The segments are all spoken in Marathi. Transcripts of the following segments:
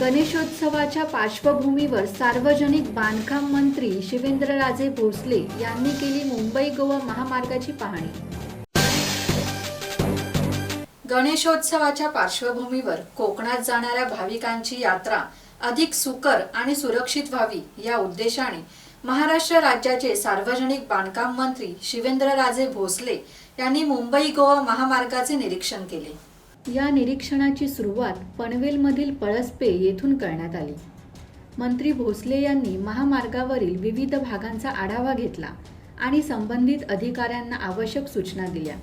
गणेशोत्सवाच्या पार्श्वभूमीवर सार्वजनिक बांधकाम मंत्री शिवेंद्रराजे भोसले यांनी केली मुंबई गोवा महामार्गाची पाहणी. गणेशोत्सवाच्या पार्श्वभूमीवर कोकणात जाणाऱ्या भाविकांची यात्रा अधिक सुकर आणि सुरक्षित व्हावी या उद्देशाने महाराष्ट्र राज्याचे सार्वजनिक बांधकाम मंत्री शिवेंद्रराजे भोसले यांनी मुंबई गोवा महामार्गाचे निरीक्षण केले. या निरीक्षणाची सुरुवात पनवेलमधील पळसपे येथून करण्यात आली. मंत्री भोसले यांनी महामार्गावरील विविध भागांचा आढावा घेतला आणि संबंधित अधिकाऱ्यांना आवश्यक सूचना दिल्या.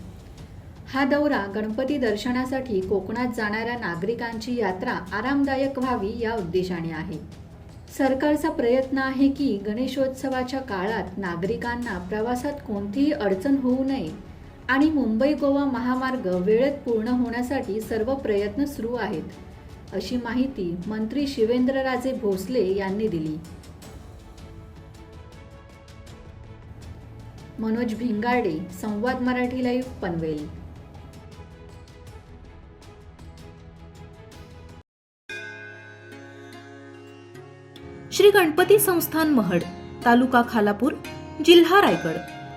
हा दौरा गणपती दर्शनासाठी कोकणात जाणाऱ्या नागरिकांची यात्रा आरामदायक व्हावी या उद्देशाने आहे. सरकारचा प्रयत्न आहे की गणेशोत्सवाच्या काळात नागरिकांना प्रवासात कोणतीही अडचण होऊ नये आणि मुंबई गोवा महामार्ग वेळेत पूर्ण होण्यासाठी सर्व प्रयत्न सुरू आहेत अशी माहिती मंत्री शिवेंद्रराजे भोसले यांनी दिली. मनोज भिंगाडे संवाद मराठी लाईव्ह पनवेल. श्री गणपती संस्थान महड तालुका खालापूर जिल्हा रायगड.